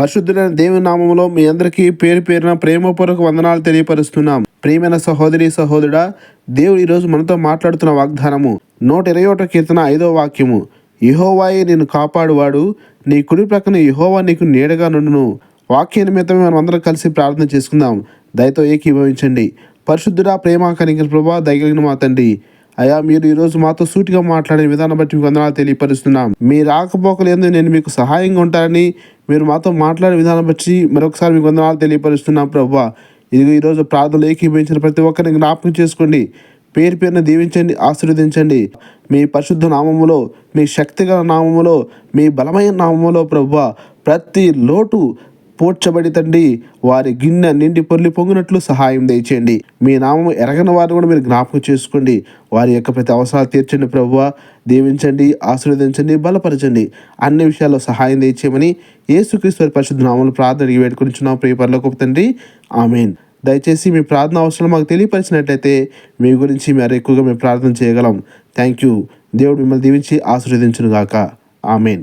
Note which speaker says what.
Speaker 1: పరిశుద్ధులైన దేవుని నామములో మీ అందరికీ పేరు పేరున ప్రేమపూర్వక వందనాలు తెలియపరుస్తున్నాం. ప్రియమైన సహోదరి సహోదరుడా దేవుడు ఈరోజు మనతో మాట్లాడుతున్న వాగ్దానము నూట ఇరవై ఒకటో కీర్తన ఐదో వాక్యము. యహోవాయే నేను కాపాడువాడు నీ కుడి ప్రక్కన యహోవా నీకు నీడగా నుండును. వాక్య నిమిత్తమే మనం అందరం కలిసి ప్రార్థన చేసుకుందాం. దయతో ఏకీభవించండి. పరిశుద్ధుడా ప్రేమ కనిగిన ప్రభా దయగలిగిన మా తండ్రి అయ్యా మీరు ఈరోజు మాతో సూటిగా మాట్లాడే విధానం బట్టి మీకు వందనాలు తెలియపరుస్తున్నాం. మీ రాకపోకలేందు నేను మీకు సహాయంగా ఉంటానని మీరు మాతో మాట్లాడే విధానం బట్టి మరొకసారి మీకు వందనాలు తెలియపరుస్తున్నాం ప్రభా. ఇదిగో ఈరోజు ప్రార్థనలు ఏకీభవించిన ప్రతి ఒక్కరిని జ్ఞాపకం చేసుకోండి. పేరు పేరున దీవించండి ఆశీర్వదించండి. మీ పరిశుద్ధ నామములో మీ శక్తిగల నామములో మీ బలమైన నామములో ప్రభు ప్రతి లోటు పూడ్చబడి తండ్రి వారి గిన్నె నిండి పొర్లి పొంగినట్లు సహాయం దయచేయండి. మీ నామము ఎరగని వారిని కూడా మీరు జ్ఞాపకం చేసుకోండి. వారి యొక్క ప్రతి అవసరాలు తీర్చండి ప్రభువ. దీవించండి ఆశీర్వదించండి బలపరచండి. అన్ని విషయాల్లో సహాయం దయచేయమని యేసుక్రీశ్వరి పరిశుద్ధ నామలు ప్రార్థన వేడుకొనిచున్నాం. ప్రియ పరలోకపు తండ్రి ఆమెన్. దయచేసి మీ ప్రార్థన అవసరం మాకు తెలియపరిచినట్లయితే మీ గురించి మరి ఎక్కువగా మేము ప్రార్థన చేయగలం. థ్యాంక్ యూ దేవుడు మిమ్మల్ని దీవించి ఆశీర్వదించును గాక ఆమెన్.